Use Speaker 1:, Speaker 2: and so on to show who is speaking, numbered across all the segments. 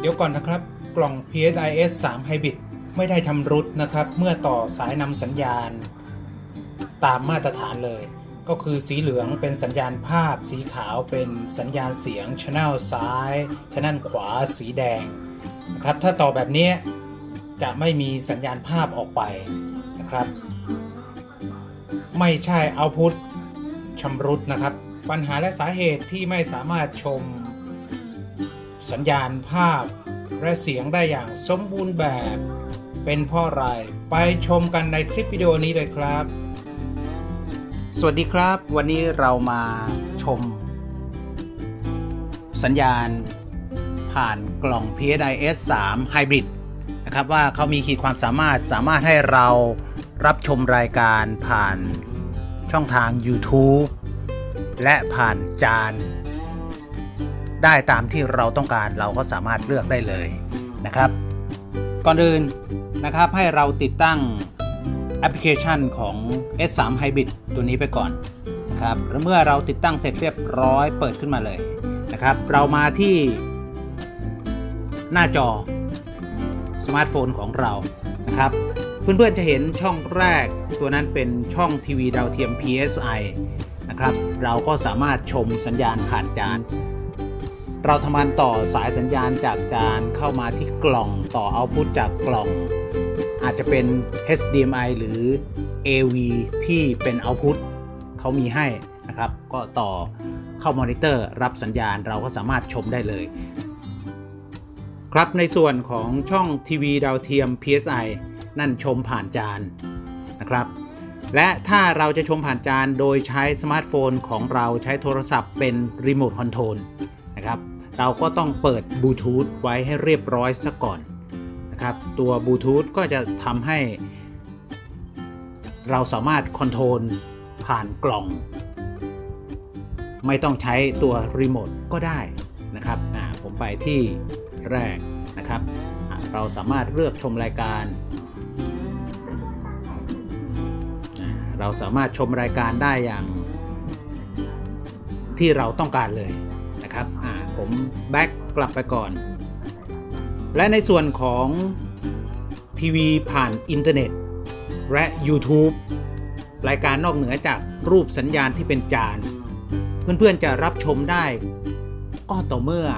Speaker 1: เดี๋ยวก่อนนะครับ กล่อง PSIS 3 Hybrid ไม่ได้ทำรุดนะครับ เมื่อต่อสายนำสัญญาณ ตามมาตรฐานเลย ก็คือสีเหลืองเป็นสัญญาณภาพ สีขาวเป็นสัญญาณเสียง Channel ซ้าย Channel ขวาสีแดงนะครับถ้าต่อแบบนี้จะไม่มีสัญญาณภาพออกไปนะครับ ไม่ใช่เอาพุทชำรุดนะครับ ปัญหาและสาเหตุที่ไม่สามารถชม สัญญาณภาพและเสียงได้อย่างสมบูรณ์แบบ เป็นเพราะอะไรไปชมกันในคลิปวิดีโอนี้เลยครับ สวัสดีครับ วันนี้เรามาชม สัญญาณผ่านกล่อง PSIS 3 Hybrid นะครับว่าเขามีขีดความสามารถสามารถให้เรารับชมรายการผ่านช่องทาง YouTube และผ่านจาน ได้ตามที่เราต้องการเราก็สามารถเลือกได้เลยนะครับ ก่อนอื่นนะครับให้เราติดตั้งแอปพลิเคชันของ S3 Hybrid ตัวนี้ไปก่อนนะครับแล้วเมื่อเราติดตั้งเสร็จเรียบร้อยเปิดขึ้นมาเลยนะครับ เรามาที่หน้าจอสมาร์ทโฟนของเรานะครับเพื่อนๆจะเห็นช่องแรกตัวนั้นเป็นช่องทีวีดาวเทียม PSI นะครับ เราก็สามารถชมสัญญาณผ่านจาน เราทำงานต่อสายสัญญาณจากจานเข้ามาที่กล่องต่อเอาพุตจากกล่อง อาจจะเป็น HDMI หรือ AV ที่เป็นเอาพุตเขามีให้นะครับ ก็ต่อเข้ามอนิเตอร์รับสัญญาณเราก็สามารถชมได้เลย ครับในส่วนของช่องทีวีดาวเทียม PSI นั่นชมผ่านจานนะครับและถ้าเราจะชมผ่านจานโดยใช้สมาร์ทโฟนของเราใช้โทรศัพท์เป็นรีโมทคอนโทรลนะครับ เราก็ต้องเปิดบลูทูธไว้ให้เรียบร้อยซะก่อนนะครับ ตัวบลูทูธก็จะทำให้ เราสามารถคอนโทรลผ่านกล่อง ไม่ต้องใช้ตัวรีโมทก็ได้นะครับผมไปที่แรกนะครับ เราสามารถเลือกชมรายการ เราสามารถชมรายการได้อย่างที่เราต้องการเลยนะครับอ่า ผมแบ็กกลับไปก่อน และในส่วนของทีวีผ่านอินเทอร์เน็ต และ YouTube รายการนอกเหนือจากรูปสัญญาณที่เป็นจาน เพื่อนๆจะรับชมได้ ก็ต่อเมื่อ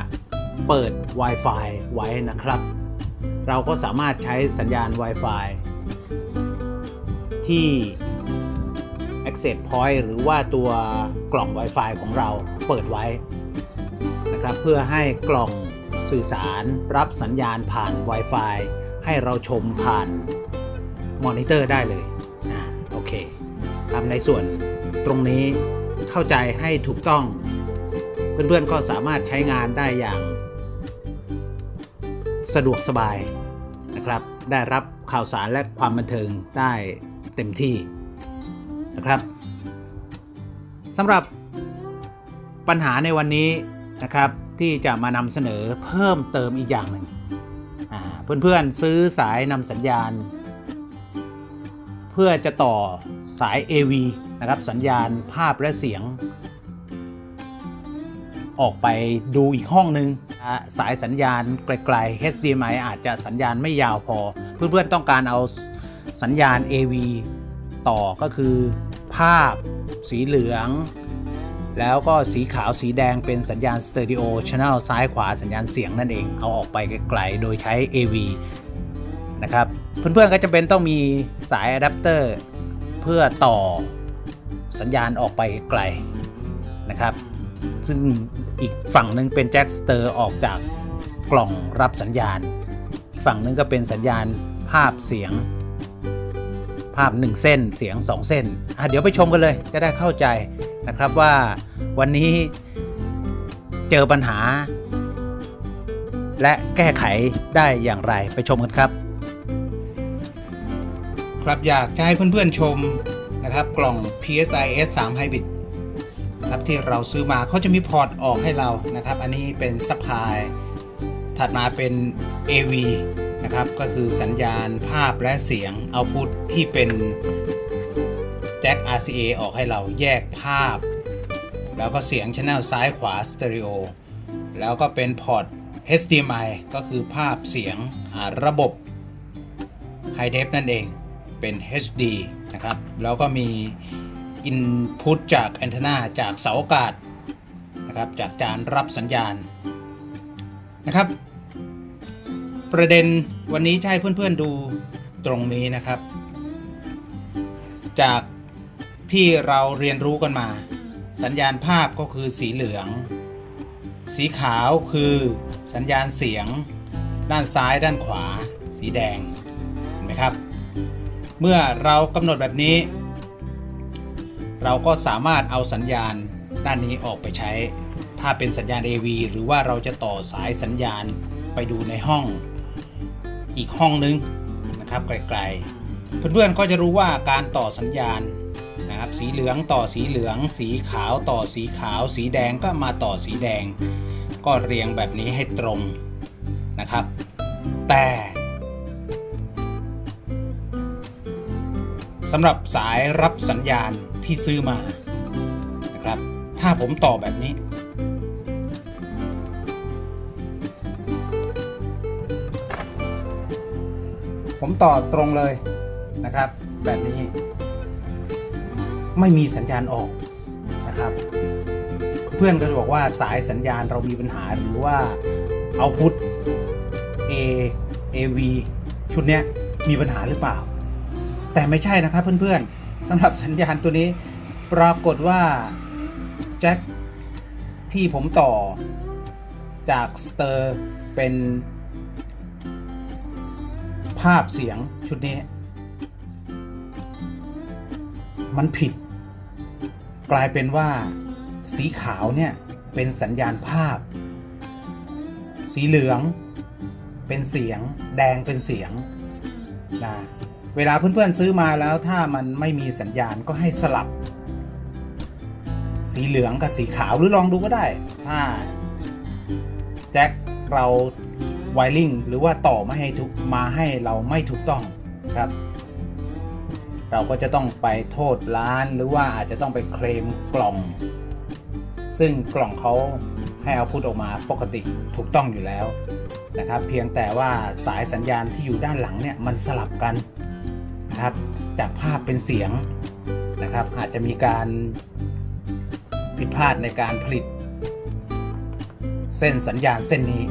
Speaker 1: เปิด Wi-Fi ไว้นะครับ เราก็สามารถใช้สัญญาณ Wi-Fi ที่ Access Point หรือว่าตัวกล่อง Wi-Fi ของเราเปิดไว้ นะครับเพื่อให้กล่องสื่อสารรับสัญญาณผ่าน Wi-Fi ให้เราชมผ่านมอนิเตอร์ได้เลยอ่าโอเคครับในส่วนตรงนี้เข้าใจให้ถูกต้อง เพื่อนๆก็สามารถใช้งานได้อย่างสะดวกสบายนะครับ ได้รับข่าวสารและความบันเทิงได้เต็มที่นะครับสำหรับปัญหาในวันนี้ นะครับที่จะมานำเสนอเพิ่มเติมอีกอย่างหนึ่งอ่าเพื่อนๆซื้อสายนำสัญญาณ เพื่อจะต่อสาย AV นะครับสัญญาณภาพและเสียง ออกไปดูอีกห้องนึงอะสายสัญญาณไกลๆ HDMI อาจจะสัญญาณไม่ยาวพอ เพื่อนๆต้องการเอาสัญญาณ AV ต่อก็คือภาพสีเหลือง แล้วก็สีขาวสีแดงเป็นสัญญาณสเตอริโอช n น l ซ้ายขวาสัญญาณเสียงนั่นเองเอาออกไปไกลๆโดยใช้ AV นะครับ เพื่อนๆก็จะเป็นต้องมีสายอะแดปเตอร์เพื่อต่อสัญญาณออกไปไกลนะครับ ซึ่งอีกฝั่งหนึ่งเป็นแจ็คสเตอร์ออกจากกล่องรับสัญญาณ อีกฝั่งหนึ่งก็เป็นสัญญาณภาพเสียง ภาพ 1 เส้นเสียง 2 เส้นเดี๋ยวไปชมกันเลยจะได้เข้าใจ นะครับว่าวันนี้เจอปัญหา และแก้ไขได้อย่างไรไปชมกันครับ ครับอยากจะให้เพื่อนๆชมนะครับกล่อง PSIS 3 Hybrid ครับที่เราซื้อมาเขาจะมีพอร์ตออกให้เรานะครับ อันนี้เป็นสปายถัดมาเป็น AV นะครับก็คือสัญญาณภาพและเสียงเอาพุทที่เป็น จ็ค RCA ออกให้เราแยกภาพ แล้วก็เสียงช n นลซ้ายขวาสเตอริโอแล้วก็เป็นพอร์ต HDMI ก็คือภาพเสียงอ่าระบบ High Def นั่นเองเป็น HD นะครับ แล้วก็มี Input จากแอนเทนาจากเสาอากาศนะครับจากจานรับสัญญาณนะครับ ประเด็นวันนี้จะให้เพื่อนๆดูตรงนี้นะครับ จาก ที่เราเรียนรู้กันมา สัญญาณภาพก็คือสีเหลือง สีขาวคือสัญญาณเสียง ด้านซ้ายด้านขวา สีแดงเห็นไหมครับ เมื่อเรากำหนดแบบนี้ เราก็สามารถเอาสัญญาณด้านนี้ออกไปใช้ ถ้าเป็นสัญญาณ AV หรือว่าเราจะต่อสายสัญญาณไปดูในห้องอีกห้องนึงนะครับไกลๆ เพื่อนๆก็จะรู้ว่าการต่อสัญญาณ นะครับสีเหลืองต่อสีเหลือง สีขาวต่อสีขาว สีแดงก็มาต่อสีแดง ก็เรียงแบบนี้ให้ตรงนะครับ แต่สำหรับสายรับสัญญาณที่ซื้อมานะครับ ถ้าผมต่อแบบนี้ ผมต่อตรงเลยนะครับ แบบนี้ ไม่มีสัญญาณออกนะครับ เพื่อนก็จะบอกว่าสายสัญญาณเรามีปัญหาหรือว่าเอาพุท A AV ชุดเนี้ยมีปัญหาหรือเปล่า แต่ไม่ใช่นะครับเพื่อนๆสำหรับสัญญาณตัวนี้ปรากฏว่าแจ็คที่ผมต่อจากสเตอร์เป็นภาพเสียงชุดนี้ มันผิด กลายเป็นว่า สีขาวเนี่ยเป็นสัญญาณภาพ สีเหลือง เป็นเสียง แดงเป็นเสียงนะเวลาเพื่อนๆซื้อมาแล้วถ้ามันไม่มีสัญญาณก็ให้สลับ สีเหลืองกับสีขาวหรือลองดูก็ได้ ถ้าแจ็คเราไวริงหรือว่าต่อมาให้ทุกมาให้เราไม่ถูกต้องครับ เราก็จะต้องไปโทษร้านหรือว่าอาจจะต้องไปเคลมกล่อง ซึ่งกล่องเขาให้เอาพุทออกมาปกติถูกต้องอยู่แล้วนะครับ เพียงแต่ว่าสายสัญญาณที่อยู่ด้านหลังเนี่ยมันสลับกันนะครับ จากภาพเป็นเสียงนะครับ อาจจะมีการผิดพลาดในการผลิต เส้นสัญญาณเส้นนี้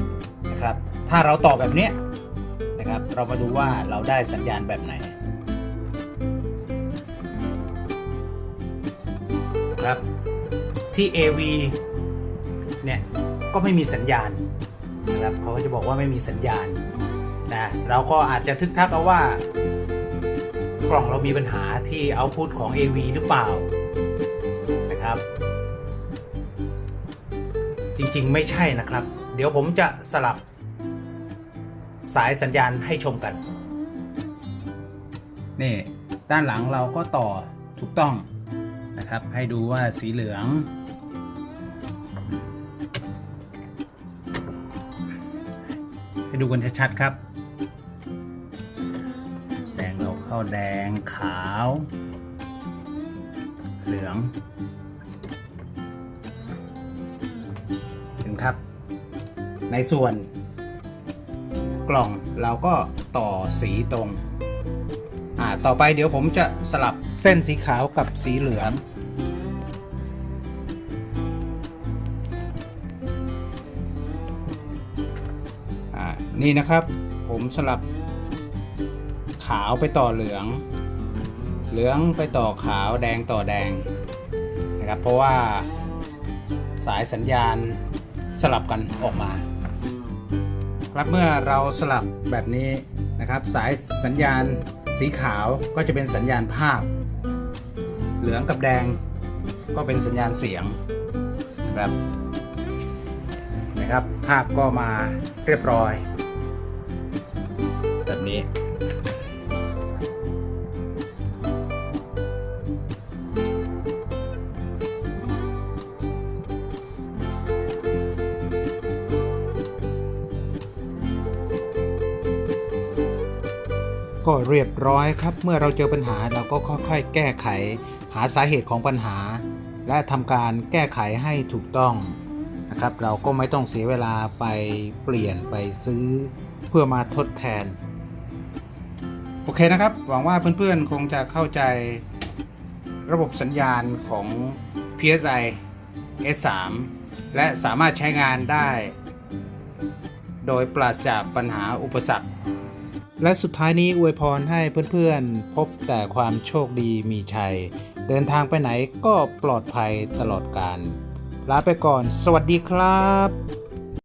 Speaker 1: นะครับ ถ้าเราต่อแบบนี้นะครับ เรามาดูว่าเราได้สัญญาณแบบไหน ครับ ที่ AV เนี่ยก็ไม่มีสัญญาณนะครับเขาก็จะบอกว่าไม่มีสัญญาณนะเราก็อาจจะทึกทักเอาว่ากล่องเรามีปัญหาที่เอาพุทของ AV หรือเปล่านะครับ จริงๆไม่ใช่นะครับ เดี๋ยวผมจะสลับสายสัญญาณให้ชมกัน นี่ ด้านหลังเราก็ต่อถูกต้อง นะครับ ให้ดูว่าสีเหลือง ให้ดูกันชัดๆครับ แดงเราเข้าแดงขาว เหลืองเห็นครับ ในส่วนกล่องเราก็ต่อสีตรง อ่า ต่อไปเดี๋ยวผมจะสลับเส้นสีขาวกับสีเหลือง นี่นะครับ ผมสลับขาวไปต่อเหลือง เหลืองไปต่อขาวแดงต่อแดงนะครับเพราะว่าสายสัญญาณสลับกันออกมา ครับเมื่อเราสลับแบบนี้นะครับ สายสัญญาณสีขาวก็จะเป็นสัญญาณภาพ เหลืองกับแดงก็เป็นสัญญาณเสียงนะครับนะครับ ภาพก็มาเรียบร้อย นี้ก็เรียบร้อยครับ เมื่อเราเจอปัญหาเราก็ค่อยๆ แก้ไข หาสาเหตุของปัญหา และทำการแก้ไขให้ถูกต้องนะครับ เราก็ไม่ต้องเสียเวลาไปเปลี่ยนไปซื้อ เพื่อมาทดแทน โอเคนะครับ หวังว่าเพื่อนๆ คงจะเข้าใจระบบสัญญาณของ PSI S3 และสามารถใช้งานได้ โดยปราศจากปัญหาอุปสรรค และสุดท้ายนี้อวยพรให้เพื่อนๆ พบแต่ความโชคดีมีชัย เดินทางไปไหนก็ปลอดภัยตลอดการลาไปก่อน สวัสดีครับ